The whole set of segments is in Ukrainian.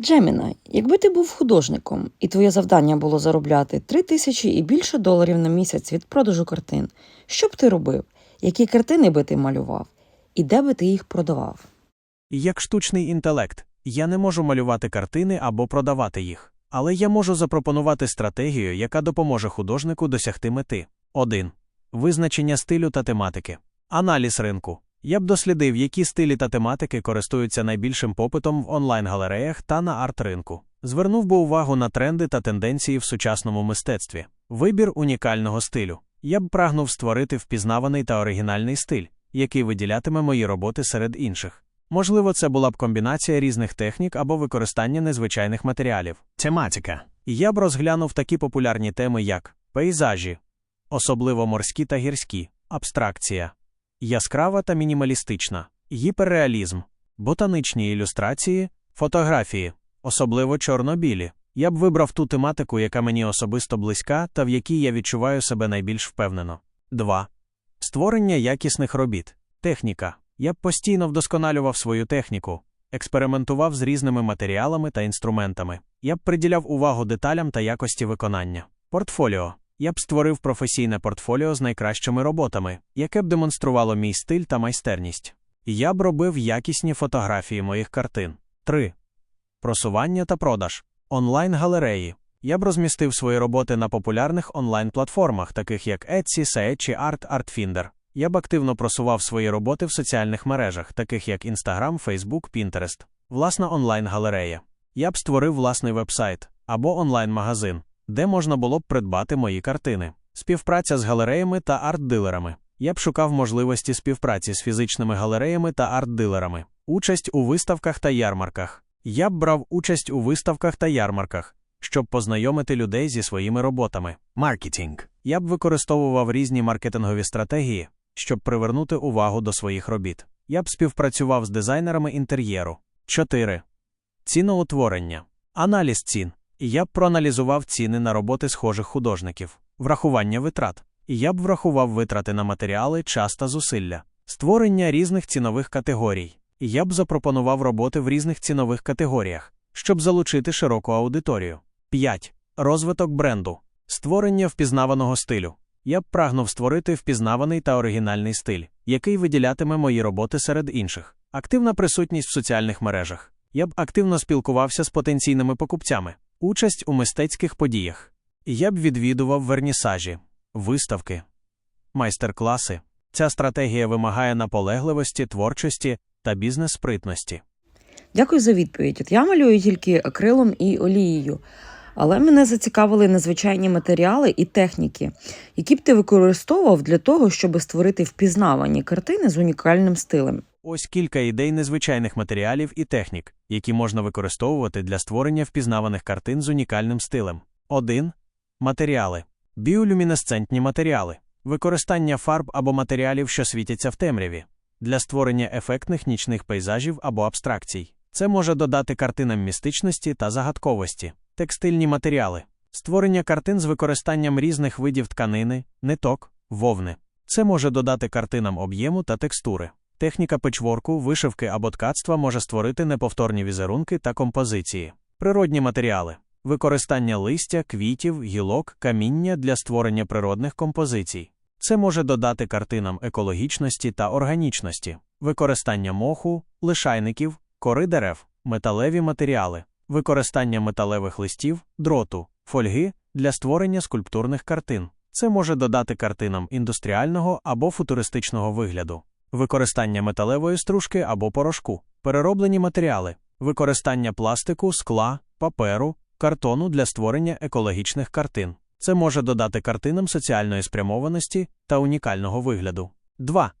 Джеміна, якби ти був художником, і твоє завдання було заробляти 3 тисячі і більше доларів на місяць від продажу картин, що б ти робив? Які картини би ти малював? І де би ти їх продавав? Як штучний інтелект, я не можу малювати картини або продавати їх. Але я можу запропонувати стратегію, яка допоможе художнику досягти мети. 1. Визначення стилю та тематики. Аналіз ринку. Я б дослідив, які стилі та тематики користуються найбільшим попитом в онлайн-галереях та на арт-ринку. Звернув би увагу на тренди та тенденції в сучасному мистецтві. Вибір унікального стилю. Я б прагнув створити впізнаваний та оригінальний стиль, який виділятиме мої роботи серед інших. Можливо, це була б комбінація різних технік або використання незвичайних матеріалів. Тематика. Я б розглянув такі популярні теми, як пейзажі, особливо морські та гірські, абстракція, яскрава та мінімалістична, гіперреалізм, ботаничні ілюстрації, фотографії, особливо чорно-білі. Я б вибрав ту тематику, яка мені особисто близька та в якій я відчуваю себе найбільш впевнено. 2. Створення якісних робіт. Техніка. Я б постійно вдосконалював свою техніку, експериментував з різними матеріалами та інструментами. Я б приділяв увагу деталям та якості виконання. Портфоліо. Я б створив професійне портфоліо з найкращими роботами, яке б демонструвало мій стиль та майстерність. Я б робив якісні фотографії моїх картин. 3. Просування та продаж. Онлайн-галереї. Я б розмістив свої роботи на популярних онлайн-платформах, таких як Etsy, Sage чи Art Artfinder. Я б активно просував свої роботи в соціальних мережах, таких як Instagram, Facebook, Pinterest. Власна онлайн-галерея. Я б створив власний вебсайт або онлайн-магазин, де можна було б придбати мої картини. Співпраця з галереями та арт-дилерами. Я б шукав можливості співпраці з фізичними галереями та арт-дилерами. Участь у виставках та ярмарках. Я б брав участь у виставках та ярмарках, щоб познайомити людей зі своїми роботами. Маркетинг. Я б використовував різні маркетингові стратегії, щоб привернути увагу до своїх робіт. Я б співпрацював з дизайнерами інтер'єру. 4. Ціноутворення. Аналіз цін. Я б проаналізував ціни на роботи схожих художників, врахування витрат. Я б врахував витрати на матеріали, час та зусилля, створення різних цінових категорій. Я б запропонував роботи в різних цінових категоріях, щоб залучити широку аудиторію. 5. Розвиток бренду. Створення впізнаваного стилю. Я б прагнув створити впізнаваний та оригінальний стиль, який виділятиме мої роботи серед інших. Активна присутність в соціальних мережах. Я б активно спілкувався з потенційними покупцями, участь у мистецьких подіях. Я б відвідував вернісажі, виставки, майстер-класи. Ця стратегія вимагає наполегливості, творчості та бізнес-спритності. Дякую за відповідь. От я малюю тільки акрилом і олією. Але мене зацікавили незвичайні матеріали і техніки, які б ти використовував для того, щоб створити впізнавані картини з унікальним стилем. Ось кілька ідей незвичайних матеріалів і технік, які можна використовувати для створення впізнаваних картин з унікальним стилем. 1. Матеріали. Біолюмінесцентні матеріали. Використання фарб або матеріалів, що світяться в темряві, для створення ефектних нічних пейзажів або абстракцій. Це може додати картинам містичності та загадковості. Текстильні матеріали. Створення картин з використанням різних видів тканини, ниток, вовни. Це може додати картинам об'єму та текстури. Техніка печворку, вишивки або ткацтва може створити неповторні візерунки та композиції. Природні матеріали. Використання листя, квітів, гілок, каміння для створення природних композицій. Це може додати картинам екологічності та органічності, використання моху, лишайників, кори дерев, металеві матеріали, використання металевих листів, дроту, фольги для створення скульптурних картин. Це може додати картинам індустріального або футуристичного вигляду, використання металевої стружки або порошку, перероблені матеріали, використання пластику, скла, паперу, картону для створення екологічних картин. Це може додати картинам соціальної спрямованості та унікального вигляду. 2.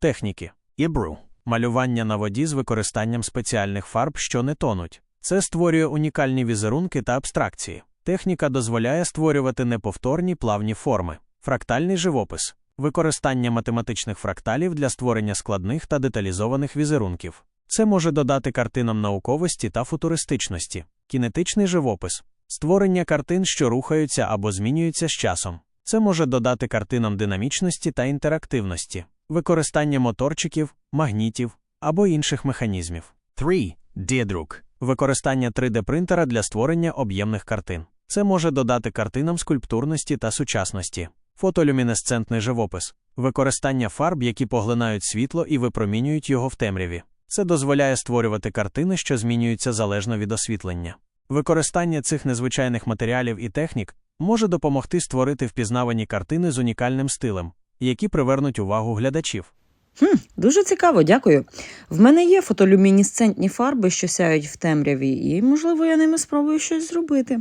Техніки. Ібру. Малювання на воді з використанням спеціальних фарб, що не тонуть. Це створює унікальні візерунки та абстракції. Техніка дозволяє створювати неповторні плавні форми. Фрактальний живопис. Використання математичних фракталів для створення складних та деталізованих візерунків. Це може додати картинам науковості та футуристичності. Кінетичний живопис. Створення картин, що рухаються або змінюються з часом. Це може додати картинам динамічності та інтерактивності, використання моторчиків, магнітів або інших механізмів. 3. Дієдрук. Використання 3D-принтера для створення об'ємних картин. Це може додати картинам скульптурності та сучасності. Фотолюмінесцентний живопис. Використання фарб, які поглинають світло і випромінюють його в темряві. Це дозволяє створювати картини, що змінюються залежно від освітлення. Використання цих незвичайних матеріалів і технік може допомогти створити впізнавані картини з унікальним стилем, які привернуть увагу глядачів. Хм, дуже цікаво, дякую. В мене є фотолюмінесцентні фарби, що сяють в темряві, і, можливо, я ними спробую щось зробити.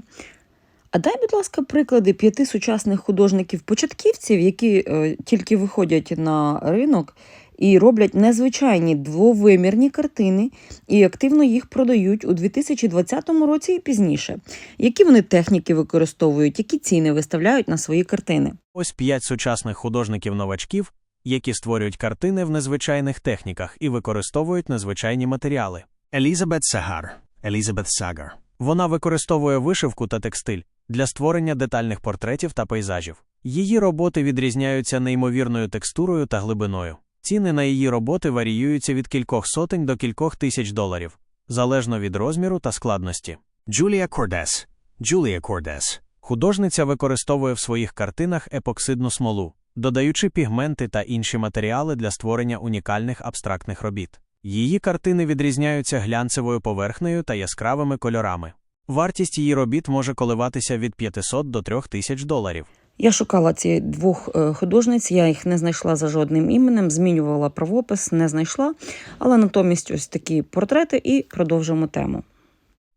А дай, будь ласка, приклади п'яти сучасних художників-початківців, які е, тільки виходять на ринок і роблять незвичайні двовимірні картини і активно їх продають у 2020 році і пізніше. Які вони техніки використовують, які ціни виставляють на свої картини? Ось п'ять сучасних художників-новачків, які створюють картини в незвичайних техніках і використовують незвичайні матеріали. Елізабет Сагар. Елізабет Сагар. Вона використовує вишивку та текстиль для створення детальних портретів та пейзажів. Її роботи відрізняються неймовірною текстурою та глибиною. Ціни на її роботи варіюються від кількох сотень до кількох тисяч доларів, залежно від розміру та складності. Джулія Кордес. Джулія Кордес. Художниця використовує в своїх картинах епоксидну смолу, додаючи пігменти та інші матеріали для створення унікальних абстрактних робіт. Її картини відрізняються глянцевою поверхнею та яскравими кольорами. Вартість її робіт може коливатися від 500 до 3000 доларів. Я шукала ці двох е, художниць, я їх не знайшла за жодним іменем, змінювала правопис, не знайшла, але натомість ось такі портрети і продовжимо тему.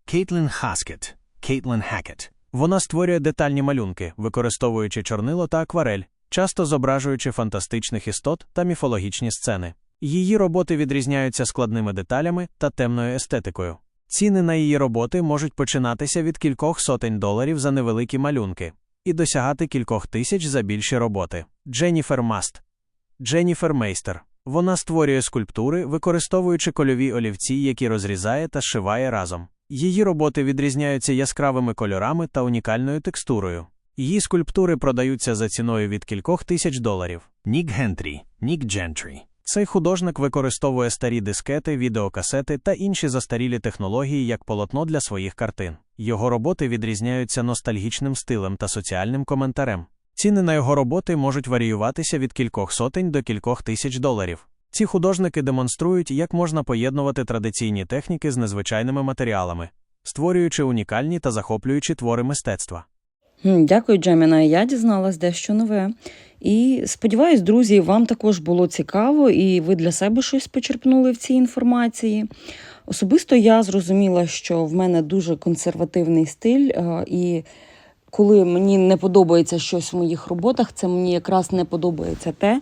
Кейтлін Хаскет. Кейтлін Хакет. Вона створює детальні малюнки, використовуючи чорнило та акварель, часто зображуючи фантастичних істот та міфологічні сцени. Її роботи відрізняються складними деталями та темною естетикою. Ціни на її роботи можуть починатися від кількох сотень доларів за невеликі малюнки і досягати кількох тисяч за більші роботи. Дженніфер Маст. Дженніфер Мейстер. Вона створює скульптури, використовуючи кольові олівці, які розрізає та зшиває разом. Її роботи відрізняються яскравими кольорами та унікальною текстурою. Її скульптури продаються за ціною від кількох тисяч доларів. Нік Гентрі. Нік Джентрі. Цей художник використовує старі дискети, відеокасети та інші застарілі технології як полотно для своїх картин. Його роботи відрізняються ностальгічним стилем та соціальним коментарем. Ціни на його роботи можуть варіюватися від кількох сотень до кількох тисяч доларів. Ці художники демонструють, як можна поєднувати традиційні техніки з незвичайними матеріалами, створюючи унікальні та захоплюючі твори мистецтва. Дякую, Джеміна. Я дізналась дещо нове. І сподіваюсь, друзі, вам також було цікаво, і ви для себе щось почерпнули в цій інформації. Особисто я зрозуміла, що в мене дуже консервативний стиль, е, і коли мені не подобається щось в моїх роботах, це мені якраз не подобається те,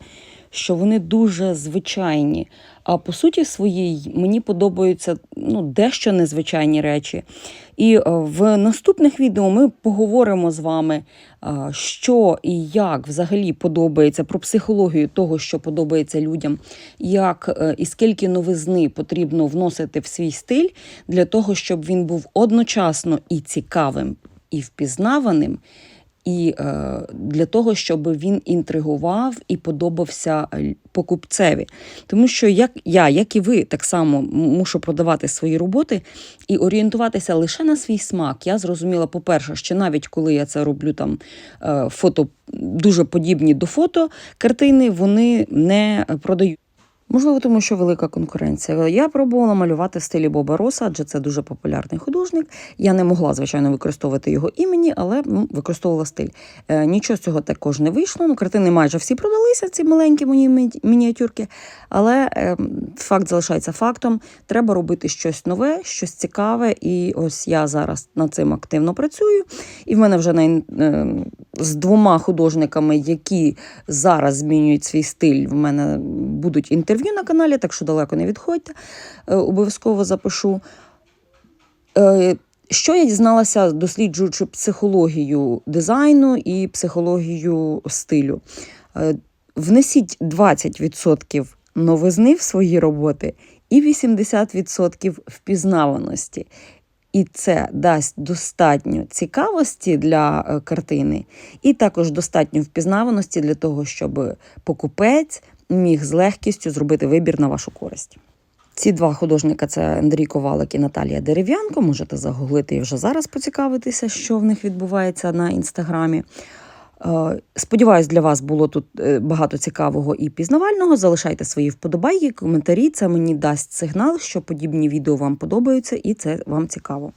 що вони дуже звичайні. А по суті своїй мені подобаються ну, дещо незвичайні речі. І е, в наступних відео ми поговоримо з вами, е, що і як взагалі подобається про психологію того, що подобається людям, як е, і скільки новизни потрібно вносити в свій стиль для того, щоб він був одночасно і цікавим, і впізнаваним. І е, для того, щоб він інтригував і подобався е, покупцеві. Тому що як я, як і ви, так само мушу продавати свої роботи і орієнтуватися лише на свій смак. Я зрозуміла, по-перше, що навіть коли я це роблю там е, фото дуже подібні до фото картини, вони не продають. Можливо, тому що велика конкуренція. Я пробувала малювати в стилі Боба Роса, адже це дуже популярний художник. Я не могла, звичайно, використовувати його імені, але ну, використовувала стиль. Е, нічого з цього також не вийшло. Ну, картини майже всі продалися, ці маленькі міні- мініатюрки. Але е, факт залишається фактом. Треба робити щось нове, щось цікаве. І ось я зараз над цим активно працюю. І в мене вже на, е, з двома художниками, які зараз змінюють свій стиль, в мене будуть інтерв'ю на каналі, так що далеко не відходьте. Е, Обов'язково запишу. Е, Що я дізналася, досліджуючи психологію дизайну і психологію стилю? Е, Внесіть 20% новизни в свої роботи і 80% впізнаваності. І це дасть достатньо цікавості для е, картини, і також достатньо впізнаваності для того, щоб покупець міг з легкістю зробити вибір на вашу користь. Ці два художника це Андрій Ковалик і Наталія Дерев'янко. Можете загуглити і вже зараз поцікавитися, що в них відбувається на інстаграмі. Е, Сподіваюсь, для вас було тут е, багато цікавого і пізнавального. Залишайте свої вподобайки, коментарі. Це мені дасть сигнал, що подібні відео вам подобаються і це вам цікаво.